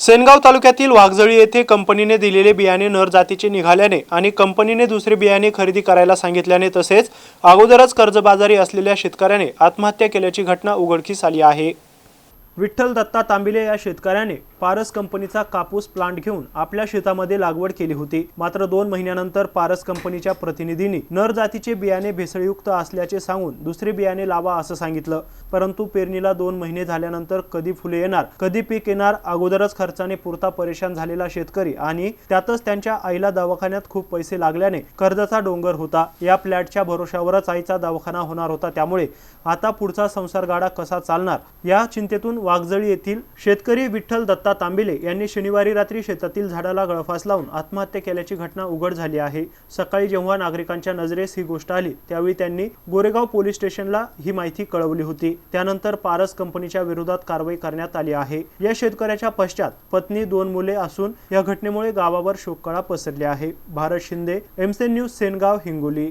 सेनगाव तालुक्यातील वाघजळी येथे कंपनीने दिलेले बियाणे नर जातीचे निघाल्याने आणि कंपनीने दुसरे बियाणे खरेदी करायला सांगितल्याने तसेच अगोदरच कर्जबाजारी असलेल्या शेतकऱ्याने आत्महत्या केल्याची घटना उघडकीस आली आहे. विठ्ठल दत्ता तांबिले या शेतकऱ्याने पारस कंपनीचा कापूस प्लांट घेऊन आपल्या शेतामध्ये लागवड केली होती. मात्र दोन महिन्यानंतर पारस कंपनीच्या प्रतिनिधींनी नर जातीचे बियाणे भेसळयुक्त असल्याचे सांगून दुसरे बियाणे लावा असं सांगितलं. परंतु पेरणीला दोन महिने झाल्यानंतर कधी फुले येणार कधी पीक येणार अगोदरच खर्चाने पुरता परेशान झालेला शेतकरी आणि त्यातच त्यांच्या आईला दवाखान्यात खूप पैसे लागल्याने कर्जाचा डोंगर होता. या फ्लॅटच्या भरोशावरच आईचा दवाखाना होणार होता त्यामुळे आता पुढचा संसार गाडा कसा चालणार? या चिंतेतून वाघजळी येथील शेतकरी विठ्ठल दत्ता तांबिले यांनी शनिवारी रात्री शेतातील झाडाला गळफास लावून आत्महत्या केल्याची घटना उघड झाली आहे. सकाळी जेव्हा नागरिकांच्या नजरेस ही गोष्ट आली त्यावेळी त्यांनी गोरेगाव पोलीस स्टेशनला ही माहिती कळवली होती. त्यानंतर पारस कंपनीच्या विरोधात कारवाई करण्यात आली आहे. या शेतकऱ्याच्या पश्चात पत्नी दोन मुले असून या घटनेमुळे गावावर शोककळा पसरली आहे. भारत शिंदे एमसेन न्यूज सेनगाव हिंगोली.